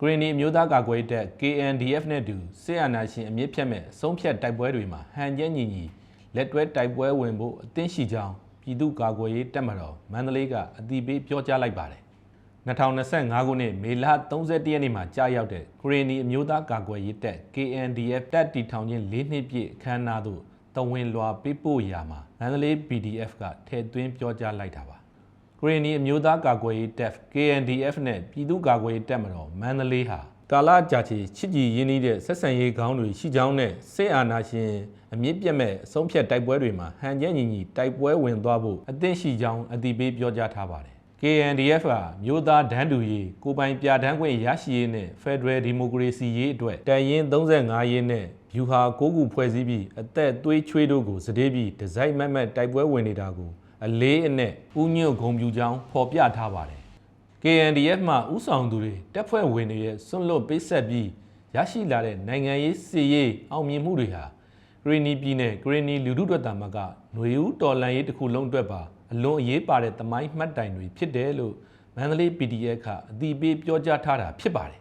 ဂရီနီအမျိုးသားကာကွယ်ရေးတပ် KNDF နဲ့တူစစ်အာဏာရှင်အမြင့်ဖြတ်မဲ့အဆုံးဖြတ်တိုက်ပွဲတွေမှာဟန်ကျဲညီညီလက်တွဲတိုက်ပွဲဝင်ဖို့အသင့်ရှိကြောင်းပြည်သူ့ကာကွယ်ရေးတပ်မတော်မန္တလေးကအတည်ပြုပြောကြားလိုက်ပါတယ်2025ခုနှစ်မေလ31ရက်နေ့မှာကြာရောက်တဲ့ဂရီနီအမျိုးသားကာကွယ်ရေးတပ် KNDF တပ်တီထောင်ချင်း၄နှစ်ပြည့်အခမ်းအနားသို့တဝင်လွာပေးပို့ရာမှာမန္တလေး PDF ကထည့်သွင်းပြောကြားလိုက်တာပါ ဂရီနီအမျိုးသားကာကွယ်ရေးတပ် KNDF နဲ့ပြည်သူ့ကာကွယ်ရေးတပ်မတော်မန္တလေးဟာကာလကြာချီချစ်ကြည်ရင်းနှီးတဲ့ဆက်ဆံရေးခေါင်းတွေရှိကြောင်းနဲ့စစ်အာဏာရှင်အမြင့်ပြတ်မဲ့အဆုံးဖြတ်တိုက်ပွဲတွေမှာဟန်ကျဲညီညီတိုက်ပွဲဝင်သွားဖို့အသင့်ရှိကြောင်းအတိပေးပြောကြားထားပါတယ် KNDF ကမြို့သားဒန်းတူရေးကိုပိုင်ပြဋ္ဌာန်းခွင့်ရရှိရေးနဲ့ Federal Democracy ရေးအတွက်တန်ရင်35ရေးနဲ့ယူဟာ6ခုဖွဲ့စည်းပြီးအသက်သွေးချွေးတို့ကိုစတေးပြီးဒီဇိုင်းမတ်မတ်တိုက်ပွဲဝင်နေတာကို အလေးအနက်ဥညွတ်ဂုံပြူကြောင်းဖော်ပြထားပါတယ် KNDF မှဥဆောင်သူတွေတက်ဖွဲ့ဝင်တွေရဲ့စွန့်လွတ်ပေးဆက်ပြီးရရှိလာတဲ့နိုင်ငံရေးစီရေးအောင်မြင်မှုတွေဟာဂရီနီပြည်နယ်ဂရီနီလူထုအတွက်တာမကຫນွေဦးတော်လန်ရေးတစ်ခုလုံးအတွက်ပါအလွန်အရေးပါတဲ့သမိုင်းမှတ်တိုင်တွေဖြစ်တယ်လို့မန္တလေး PDF ကအတည်ပြုပြောကြားထားတာဖြစ်ပါတယ်